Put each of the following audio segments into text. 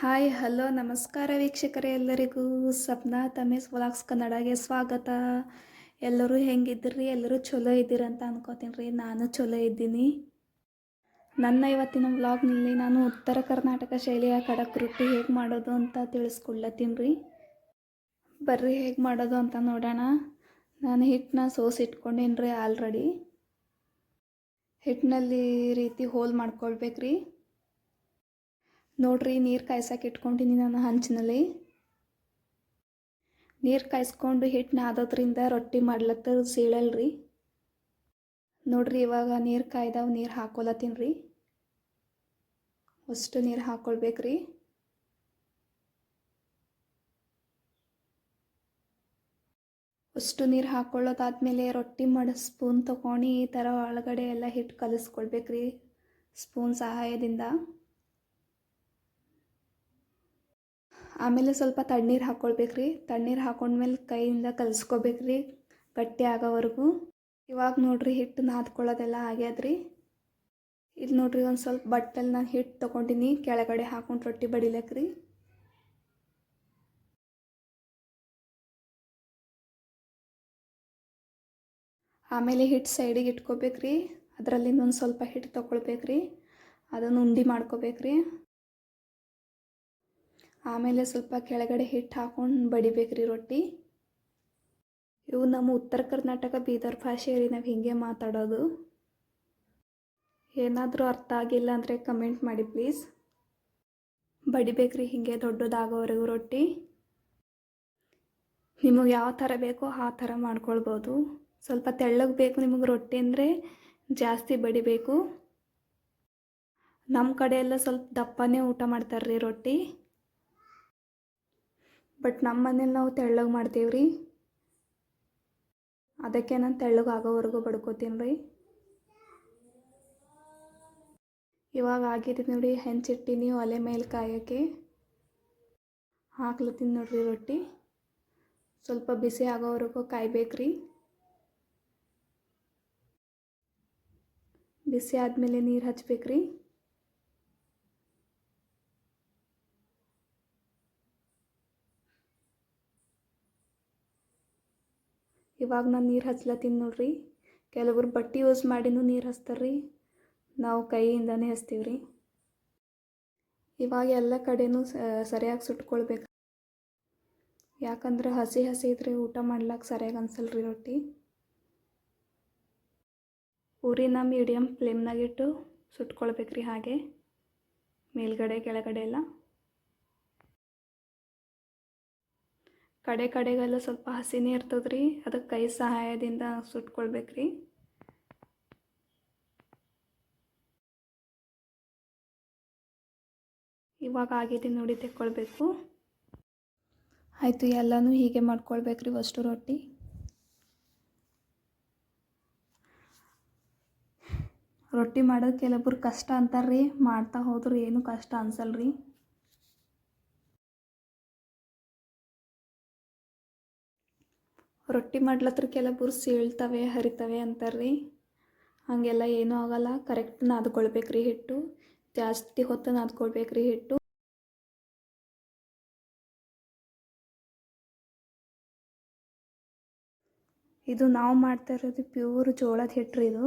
Hi, hello, ನಮಸ್ಕಾರ ವೀಕ್ಷಕರೇ ಎಲ್ಲರಿಗೂ. ಸಪ್ನಾ ತಮೇಶ್ ವ್ಲಾಗ್ಸ್ ಕನ್ನಡಗೆ ಸ್ವಾಗತ. ಎಲ್ಲರೂ ಹೆಂಗಿದ್ದೀರಿ? ಎಲ್ಲರೂ ಚಲೋ ಇದ್ದೀರಂತ ಅನ್ಕೋತೀನಿ ರೀ. ನಾನು ಚಲೋ ಇದ್ದೀನಿ. ನನ್ನ ಇವತ್ತಿನ ವ್ಲಾಗ್ನಲ್ಲಿ ನಾನು ಉತ್ತರ ಕರ್ನಾಟಕ ಶೈಲಿಯ ಖಡಕ್ ರೊಟ್ಟಿ ಹೇಗೆ ಮಾಡೋದು ಅಂತ ತಿಳಿಸ್ಕೊಡ್ಲತ್ತೀನಿ ರೀ. ಬರ್ರಿ, ಹೇಗೆ ಮಾಡೋದು ಅಂತ ನೋಡೋಣ. ನಾನು ಹಿಟ್ಟನ್ನ ಸೋಸಿ ಇಟ್ಕೊಂಡೇನಿ ರೀ ಆಲ್ರೆಡಿ. ಹಿಟ್ಟಿನಲ್ಲಿ ರೀತಿ ಹೋಲ್ ಮಾಡ್ಕೊಳ್ಬೇಕ್ರಿ. ನೋಡ್ರಿ, ನೀರು ಕಾಯ್ಸಕ್ಕೆ ಇಟ್ಕೊಂಡಿನಿ ನಾನು ಹಂಚಿನಲ್ಲಿ. ನೀರು ಕಾಯಿಸ್ಕೊಂಡು ಹಿಟ್ಟು ನಾದೋದ್ರಿಂದ ರೊಟ್ಟಿ ಮಾಡ್ಲತ್ತ ಸೀಳಲ್ರಿ. ನೋಡ್ರಿ, ಇವಾಗ ನೀರು ಕಾಯ್ದಾವ, ನೀರು ಹಾಕೊಲತ್ತೀನಿ ರೀ ಅಷ್ಟು ನೀರು ಹಾಕೊಳ್ಬೇಕ್ರಿ. ಅಷ್ಟು ನೀರು ಹಾಕೊಳ್ಳೋದಾದ್ಮೇಲೆ ರೊಟ್ಟಿ ಮಾಡಿ ಸ್ಪೂನ್ ತೊಗೊಂಡು ಈ ಥರ ಒಳಗಡೆ ಎಲ್ಲ ಹಿಟ್ಟು ಕಲಿಸ್ಕೊಳ್ಬೇಕ್ರಿ, ಸ್ಪೂನ್ ಸಹಾಯದಿಂದ. ಆಮೇಲೆ ಸ್ವಲ್ಪ ತಣ್ಣೀರು ಹಾಕ್ಕೊಳ್ಬೇಕ್ರಿ ತಣ್ಣೀರು ಹಾಕೊಂಡ್ಮೇಲೆ ಕೈಯಿಂದ ಕಲಿಸ್ಕೋಬೇಕ್ರಿ. ಗಟ್ಟಿ ಆಗೋವರೆಗೂ. ಇವಾಗ ನೋಡಿರಿ ಹಿಟ್ಟು ನಾದ್ಕೊಳ್ಳೋದೆಲ್ಲ ಆಗ್ಯಾದ್ರಿ. ಇಲ್ಲಿ ನೋಡ್ರಿ ಒಂದು ಸ್ವಲ್ಪ ಬಟ್ಟಲ್ಲಿ ನಾನು ಹಿಟ್ಟು ತೊಗೊಂಡಿನಿ. ಕೆಳಗಡೆ ಹಾಕೊಂಡು ರೊಟ್ಟಿ ರೀ ಆಮೇಲೆ ಹಿಟ್ಟು ಸೈಡಿಗೆ ಇಟ್ಕೋಬೇಕ್ರಿ. ಅದರಲ್ಲಿ ಒಂದು ಸ್ವಲ್ಪ ಹಿಟ್ಟು ತೊಗೊಳ್ಬೇಕ್ರಿ. ಅದನ್ನು ಉಂಡೆ ಮಾಡ್ಕೋಬೇಕ್ರಿ. ಆಮೇಲೆ ಸ್ವಲ್ಪ ಕೆಳಗಡೆ ಹಿಟ್ಟು ಹಾಕೊಂಡು ರೀ ರೊಟ್ಟಿ. ಇವು ನಮ್ಮ ಉತ್ತರ ಕರ್ನಾಟಕ, ಬೀದರ್ ಭಾಷೆ ರೀ ನಾವು ಹೀಗೆ ಮಾತಾಡೋದು. ಏನಾದರೂ ಅರ್ಥ ಆಗಿಲ್ಲ ಅಂದರೆ ಕಮೆಂಟ್ ಮಾಡಿ ಪ್ಲೀಸ್. ಬಡಿಬೇಕ್ರಿ ಹೀಗೆ ದೊಡ್ಡದಾಗೋವರೆಗೂ ರೊಟ್ಟಿ. ನಿಮಗೆ ಯಾವ ಥರ ಬೇಕೋ ಆ ಥರ ಮಾಡ್ಕೊಳ್ಬೋದು. ಸ್ವಲ್ಪ ತೆಳ್ಳಗೆ ಬೇಕು ನಿಮಗೆ ರೊಟ್ಟಿ ಅಂದರೆ ಜಾಸ್ತಿ ಬಡಿಬೇಕು. ನಮ್ಮ ಕಡೆ ಎಲ್ಲ ಸ್ವಲ್ಪ ದಪ್ಪನೇ ಊಟ ಮಾಡ್ತಾರೆ ರೀ ರೊಟ್ಟಿ. ಬಟ್ ನಮ್ಮ ಮನೇಲಿ ನಾವು ತೆಳ್ಳಗೆ ಮಾಡ್ತೀವಿ ರೀ. ಅದಕ್ಕೆ ನಾನು ತೆಳ್ಳಗೆ ಆಗೋವರೆಗೂ ಬಡ್ಕೋತೀನಿ ರೀ. ಇವಾಗ ಆಗಿದೆ ನೋಡಿ ಹೆಂಚಿಟ್ಟಿನಿ ಒಲೆ ಮೇಲೆ ಕಾಯೋಕ್ಕೆ. ಹಾಕ್ಲತ್ತೀನಿ ನೋಡ್ರಿ ರೊಟ್ಟಿ. ಸ್ವಲ್ಪ ಬಿಸಿ ಆಗೋವರೆಗೂ ಕಾಯ್ಬೇಕ್ರಿ ಬಿಸಿ ಆದಮೇಲೆ ನೀರು ಹಚ್ಬೇಕ್ರಿ ಇವಾಗ ನಾನು ನೀರು ಹಚ್ಲತ್ತೀನಿ ನೋಡ್ರಿ. ಕೆಲವರು ಬಟ್ಟೆ ಯೂಸ್ ಮಾಡಿನೂ ನೀರು ಹಚ್ತಾರೆ ರೀ ನಾವು ಕೈಯಿಂದನೇ ಹಚ್ತೀವಿ ರೀ ಇವಾಗ ಎಲ್ಲ ಕಡೆನೂ ಸರಿಯಾಗಿ ಸುಟ್ಕೊಳ್ಬೇಕು. ಯಾಕಂದ್ರೆ ಹಸಿ ಹಸಿ ಇದ್ರೆ ಊಟ ಮಾಡ್ಲಿಕ್ಕೆ ಸರಿಯಾಗಿ ಅನ್ಸಲ್ಲ ರೀ ರೊಟ್ಟಿ. ಊರಿನ ಮೀಡಿಯಮ್ ಫ್ಲೇಮ್ನಾಗಿಟ್ಟು ಸುಟ್ಕೊಳ್ಬೇಕ್ರಿ ಹಾಗೆ. ಮೇಲ್ಗಡೆ, ಕೆಳಗಡೆ ಎಲ್ಲ. ಕಡೆ ಕಡೆಗೆಲ್ಲ ಸ್ವಲ್ಪ ಹಸಿನೇ ಇರ್ತದೆ ರೀ ಅದಕ್ಕೆ ಕೈ ಸಹಾಯದಿಂದ ಸುಟ್ಕೊಳ್ಬೇಕು ರೀ ಇವಾಗ ಆಗಿದೆ ನೋಡಿ ತೆಕ್ಕೊಳ್ಬೇಕು. ಆಯಿತು, ಎಲ್ಲನೂ ಹೀಗೆ ಮಾಡ್ಕೊಳ್ಬೇಕು ರೀ ಅಷ್ಟು ರೊಟ್ಟಿ. ರೊಟ್ಟಿ ಮಾಡೋದು ಕೆಲವೊಬ್ರು ಕಷ್ಟ ಅಂತಾರ್ರಿ, ಮಾಡ್ತಾ ಹೋದ್ರೆ ಏನು ಕಷ್ಟ ಅನ್ಸಲ್ರಿ. ರೊಟ್ಟಿ ಮಾಡ್ಲತ್ರ ಕೆಲವರು ಸೀಳ್ತವೆ ಹರಿತವೆ ಅಂತಾರ್ರಿ. ಹಾಗೆಲ್ಲ ಏನೂ ಆಗಲ್ಲ. ಕರೆಕ್ಟ್ ನಾದ್ಕೊಳ್ಬೇಕ್ರಿ ಹಿಟ್ಟು. ಜಾಸ್ತಿ ಹೊತ್ತು ನಾದ್ಕೊಳ್ಬೇಕ್ರಿ ಹಿಟ್ಟು. ಇದು ನಾವು ಮಾಡ್ತಾ ಇರೋದು ಪ್ಯೂರ್ ಜೋಳದ ಹಿಟ್ಟು ಇದು.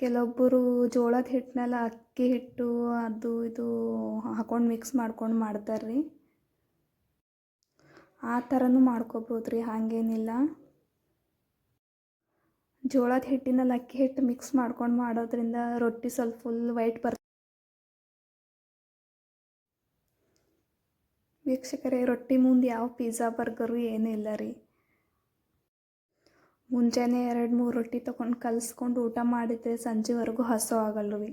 ಕೆಲವೊಬ್ಬರು ಜೋಳದ ಹಿಟ್ಟನ್ನೆಲ್ಲ ಅಕ್ಕಿ ಹಿಟ್ಟು, ಅದು ಇದು ಹಾಕೊಂಡು ಮಿಕ್ಸ್ ಮಾಡ್ಕೊಂಡು ಮಾಡ್ತಾರೆ ರೀ ಆ ಥರನೂ ಮಾಡ್ಕೋಬೋದು ರೀ ಹಾಗೇನಿಲ್ಲ. ಜೋಳದ ಹಿಟ್ಟಿನಲ್ಲಿ ಅಕ್ಕಿ ಹಿಟ್ಟು ಮಿಕ್ಸ್ ಮಾಡ್ಕೊಂಡು ಮಾಡೋದ್ರಿಂದ ರೊಟ್ಟಿ ಸ್ವಲ್ಪ ಫುಲ್ ವೈಟ್ ಬರ್, ವೀಕ್ಷಕರೇ, ರೊಟ್ಟಿ ಮುಂದೆ ಯಾವ ಪಿಜ್ಜಾ ಬರ್ಗರು ಏನೂ ಇಲ್ಲ ರೀ. ಮುಂಜಾನೆ ಎರಡು ಮೂರು ರೊಟ್ಟಿ ತೊಗೊಂಡು ಕಲಿಸ್ಕೊಂಡು ಊಟ ಮಾಡಿದರೆ ಸಂಜೆವರೆಗೂ ಹಸು ಆಗಲ್ಲ ರೀ.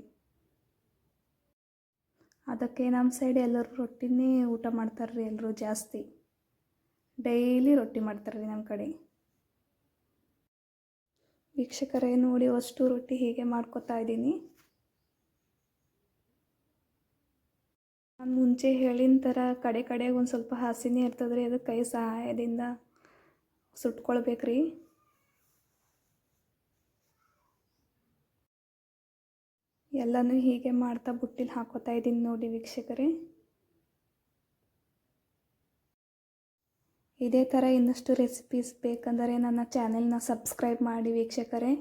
ಅದಕ್ಕೆ ನಮ್ಮ ಸೈಡ್ ಎಲ್ಲರೂ ರೊಟ್ಟಿನೇ ಊಟ ಮಾಡ್ತಾರೆ ರೀ ಎಲ್ಲರೂ ಜಾಸ್ತಿ. ಡೈಲಿ ರೊಟ್ಟಿ ಮಾಡ್ತಾರೆ ರೀ ನಮ್ಮ ಕಡೆ. ವೀಕ್ಷಕರೇ, ನೋಡಿ ಅಷ್ಟು ರೊಟ್ಟಿ ಹೀಗೆ ಮಾಡ್ಕೊತಾ ಇದ್ದೀನಿ. ನಾನು ಮುಂಚೆ ಹೇಳಿನ ಥರ ಕಡೆ ಕಡೆಗೆ ಒಂದು ಸ್ವಲ್ಪ ಹಸಿನೇ ಇರ್ತದೆ ರೀ ಅದಕ್ಕೆ ಕೈ ಸಹಾಯದಿಂದ ಸುಟ್ಕೊಳ್ಬೇಕ್ರಿ. ಎಲ್ಲನೂ ಹೀಗೆ ಮಾಡ್ತಾ ಬುಟ್ಟಿಲಿ ಹಾಕೋತಾ ಇದ್ದೀನಿ ನೋಡಿ ವೀಕ್ಷಕರೇ. ಇದೇ ಥರ ಇನ್ನಷ್ಟು ರೆಸಿಪೀಸ್ ಬೇಕಂದರೆ ನನ್ನ ಚಾನೆಲ್ನ ಸಬ್ಸ್ಕ್ರೈಬ್ ಮಾಡಿ ವೀಕ್ಷಕರೇ.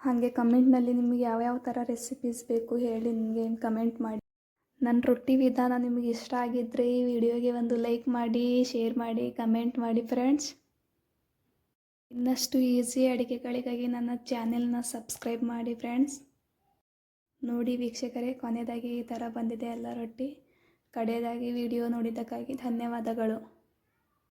ಹಾಗೆ ಕಮೆಂಟ್ನಲ್ಲಿ ನಿಮಗೆ ಯಾವ್ಯಾವ ಥರ ರೆಸಿಪೀಸ್ ಬೇಕು ಹೇಳಿ ನಿಮಗೆ ಕಮೆಂಟ್ ಮಾಡಿ. ನನ್ನ ರೊಟ್ಟಿ ವಿಧಾನ ನಿಮಗೆ ಇಷ್ಟ ಆಗಿದ್ದರೆ ಈ ವಿಡಿಯೋಗೆ ಒಂದು ಲೈಕ್ ಮಾಡಿ ಶೇರ್ ಮಾಡಿ ಕಮೆಂಟ್ ಮಾಡಿ ಫ್ರೆಂಡ್ಸ್ ಇನ್ನಷ್ಟು ಈಸಿ ಅಡುಗೆಗಳಿಗಾಗಿ ನನ್ನ ಚಾನೆಲ್ನ ಸಬ್ಸ್ಕ್ರೈಬ್ ಮಾಡಿ ಫ್ರೆಂಡ್ಸ್ ನೋಡಿ ವೀಕ್ಷಕರೇ ಕೊನೆಯದಾಗಿ ಈ ಥರ ಬಂದಿದೆ ಎಲ್ಲ ರೊಟ್ಟಿ. ಕಡೆಯದಾಗಿ ವಿಡಿಯೋ ನೋಡಿದ್ದಕ್ಕಾಗಿ ಧನ್ಯವಾದಗಳು.